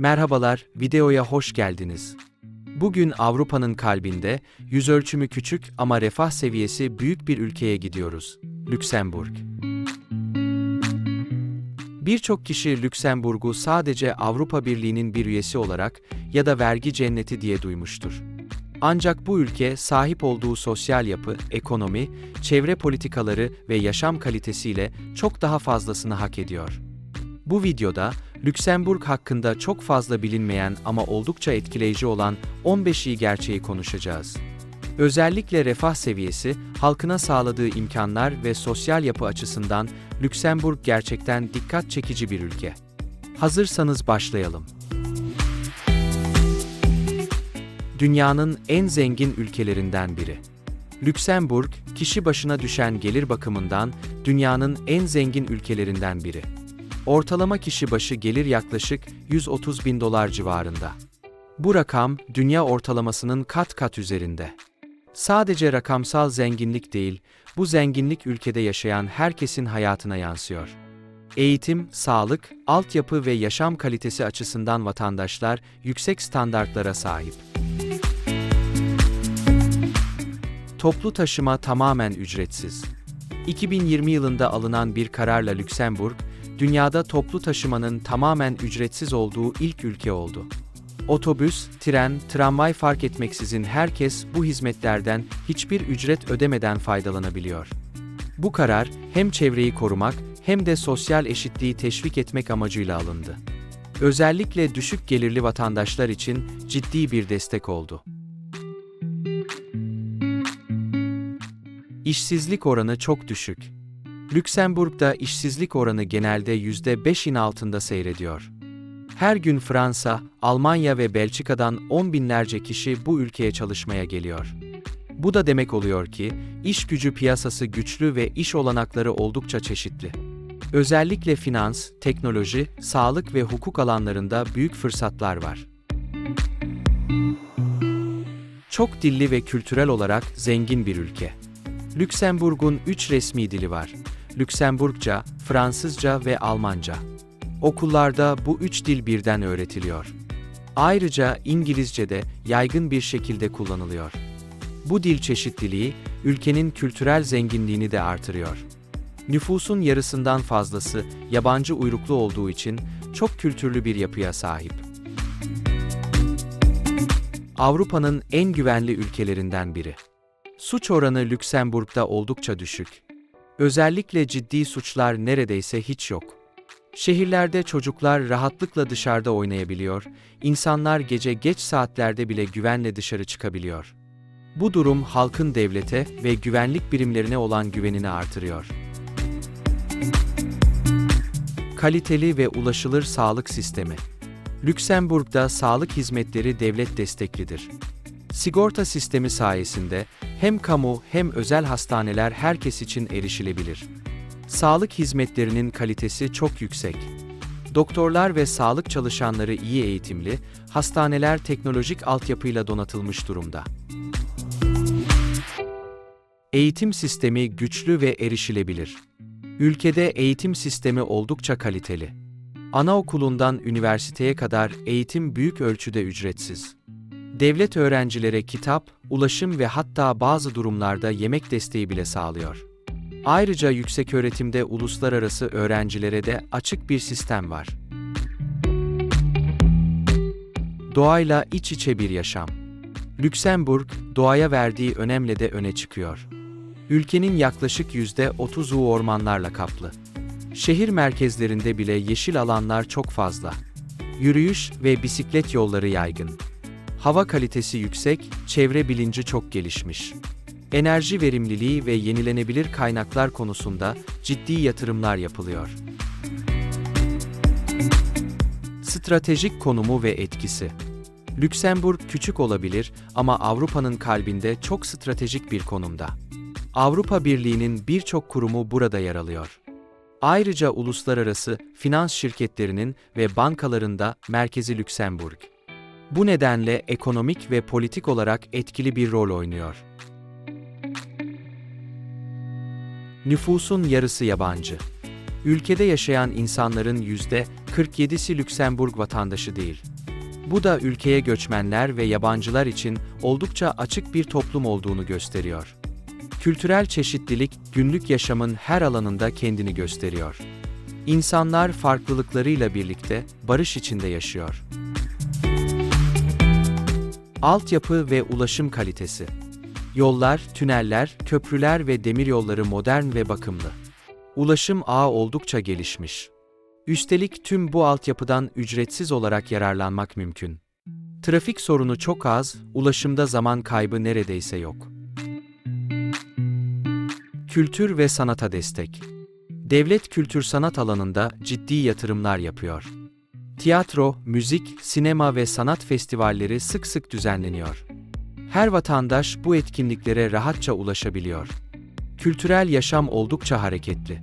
Merhabalar, videoya hoş geldiniz. Bugün Avrupa'nın kalbinde, yüz ölçümü küçük ama refah seviyesi büyük bir ülkeye gidiyoruz. Lüksemburg. Birçok kişi Lüksemburg'u sadece Avrupa Birliği'nin bir üyesi olarak ya da vergi cenneti diye duymuştur. Ancak bu ülke sahip olduğu sosyal yapı, ekonomi, çevre politikaları ve yaşam kalitesiyle çok daha fazlasını hak ediyor. Bu videoda Lüksemburg hakkında çok fazla bilinmeyen ama oldukça etkileyici olan 15 iyi gerçeği konuşacağız. Özellikle refah seviyesi, halkına sağladığı imkanlar ve sosyal yapı açısından Lüksemburg gerçekten dikkat çekici bir ülke. Hazırsanız başlayalım. Dünyanın en zengin ülkelerinden biri. Lüksemburg, kişi başına düşen gelir bakımından dünyanın en zengin ülkelerinden biri. Ortalama kişi başı gelir yaklaşık 130 bin dolar civarında. Bu rakam, dünya ortalamasının kat kat üzerinde. Sadece rakamsal zenginlik değil, bu zenginlik ülkede yaşayan herkesin hayatına yansıyor. Eğitim, sağlık, altyapı ve yaşam kalitesi açısından vatandaşlar yüksek standartlara sahip. Toplu taşıma tamamen ücretsiz. 2020 yılında alınan bir kararla Lüksemburg, dünyada toplu taşımanın tamamen ücretsiz olduğu ilk ülke oldu. Otobüs, tren, tramvay fark etmeksizin herkes bu hizmetlerden hiçbir ücret ödemeden faydalanabiliyor. Bu karar hem çevreyi korumak hem de sosyal eşitliği teşvik etmek amacıyla alındı. Özellikle düşük gelirli vatandaşlar için ciddi bir destek oldu. İşsizlik oranı çok düşük. Lüksemburg'da işsizlik oranı genelde %5'in altında seyrediyor. Her gün Fransa, Almanya ve Belçika'dan on binlerce kişi bu ülkeye çalışmaya geliyor. Bu da demek oluyor ki, iş gücü piyasası güçlü ve iş olanakları oldukça çeşitli. Özellikle finans, teknoloji, sağlık ve hukuk alanlarında büyük fırsatlar var. Çok dilli ve kültürel olarak zengin bir ülke. Lüksemburg'un üç resmi dili var. Lüksemburgca, Fransızca ve Almanca. Okullarda bu üç dil birden öğretiliyor. Ayrıca İngilizce de yaygın bir şekilde kullanılıyor. Bu dil çeşitliliği, ülkenin kültürel zenginliğini de artırıyor. Nüfusun yarısından fazlası yabancı uyruklu olduğu için çok kültürlü bir yapıya sahip. Avrupa'nın en güvenli ülkelerinden biri. Suç oranı Lüksemburg'da oldukça düşük. Özellikle ciddi suçlar neredeyse hiç yok. Şehirlerde çocuklar rahatlıkla dışarıda oynayabiliyor, insanlar gece geç saatlerde bile güvenle dışarı çıkabiliyor. Bu durum halkın devlete ve güvenlik birimlerine olan güvenini artırıyor. Kaliteli ve ulaşılır sağlık sistemi. Lüksemburg'da sağlık hizmetleri devlet desteklidir. Sigorta sistemi sayesinde hem kamu hem özel hastaneler herkes için erişilebilir. Sağlık hizmetlerinin kalitesi çok yüksek. Doktorlar ve sağlık çalışanları iyi eğitimli, hastaneler teknolojik altyapıyla donatılmış durumda. Eğitim sistemi güçlü ve erişilebilir. Ülkede eğitim sistemi oldukça kaliteli. Anaokulundan üniversiteye kadar eğitim büyük ölçüde ücretsiz. Devlet öğrencilere kitap, ulaşım ve hatta bazı durumlarda yemek desteği bile sağlıyor. Ayrıca yükseköğretimde uluslararası öğrencilere de açık bir sistem var. Doğayla iç içe bir yaşam. Lüksemburg, doğaya verdiği önemle de öne çıkıyor. Ülkenin yaklaşık %30'u ormanlarla kaplı. Şehir merkezlerinde bile yeşil alanlar çok fazla. Yürüyüş ve bisiklet yolları yaygın. Hava kalitesi yüksek, çevre bilinci çok gelişmiş. Enerji verimliliği ve yenilenebilir kaynaklar konusunda ciddi yatırımlar yapılıyor. Stratejik konumu ve etkisi. Lüksemburg küçük olabilir ama Avrupa'nın kalbinde çok stratejik bir konumda. Avrupa Birliği'nin birçok kurumu burada yer alıyor. Ayrıca uluslararası finans şirketlerinin ve bankalarında merkezi Lüksemburg. Bu nedenle ekonomik ve politik olarak etkili bir rol oynuyor. Nüfusun yarısı yabancı. Ülkede yaşayan insanların %47'si Lüksemburg vatandaşı değil. Bu da ülkeye göçmenler ve yabancılar için oldukça açık bir toplum olduğunu gösteriyor. Kültürel çeşitlilik günlük yaşamın her alanında kendini gösteriyor. İnsanlar farklılıklarıyla birlikte barış içinde yaşıyor. Altyapı ve ulaşım kalitesi. Yollar, tüneller, köprüler ve demiryolları modern ve bakımlı. Ulaşım ağı oldukça gelişmiş. Üstelik tüm bu altyapıdan ücretsiz olarak yararlanmak mümkün. Trafik sorunu çok az, ulaşımda zaman kaybı neredeyse yok. Kültür ve sanata destek. Devlet kültür sanat alanında ciddi yatırımlar yapıyor. Tiyatro, müzik, sinema ve sanat festivalleri sık sık düzenleniyor. Her vatandaş bu etkinliklere rahatça ulaşabiliyor. Kültürel yaşam oldukça hareketli.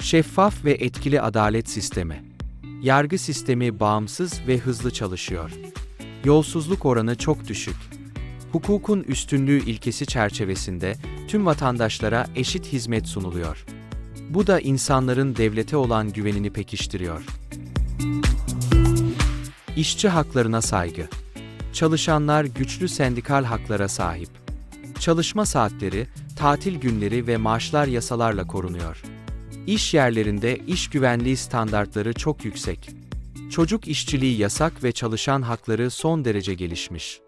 Şeffaf ve etkili adalet sistemi. Yargı sistemi bağımsız ve hızlı çalışıyor. Yolsuzluk oranı çok düşük. Hukukun üstünlüğü ilkesi çerçevesinde tüm vatandaşlara eşit hizmet sunuluyor. Bu da insanların devlete olan güvenini pekiştiriyor. İşçi haklarına saygı. Çalışanlar güçlü sendikal haklara sahip. Çalışma saatleri, tatil günleri ve maaşlar yasalarla korunuyor. İş yerlerinde iş güvenliği standartları çok yüksek. Çocuk işçiliği yasak ve çalışan hakları son derece gelişmiş.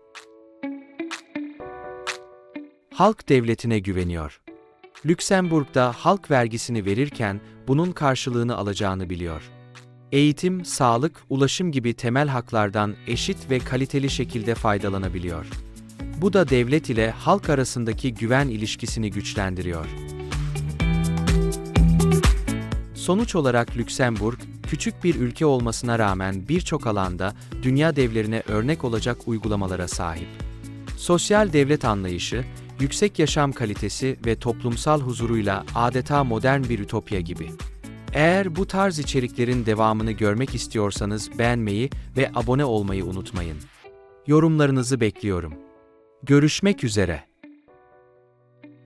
Halk devletine güveniyor. Lüksemburg'da halk vergisini verirken bunun karşılığını alacağını biliyor. Eğitim, sağlık, ulaşım gibi temel haklardan eşit ve kaliteli şekilde faydalanabiliyor. Bu da devlet ile halk arasındaki güven ilişkisini güçlendiriyor. Sonuç olarak Lüksemburg, küçük bir ülke olmasına rağmen birçok alanda dünya devlerine örnek olacak uygulamalara sahip. Sosyal devlet anlayışı, yüksek yaşam kalitesi ve toplumsal huzuruyla adeta modern bir ütopya gibi. Eğer bu tarz içeriklerin devamını görmek istiyorsanız beğenmeyi ve abone olmayı unutmayın. Yorumlarınızı bekliyorum. Görüşmek üzere.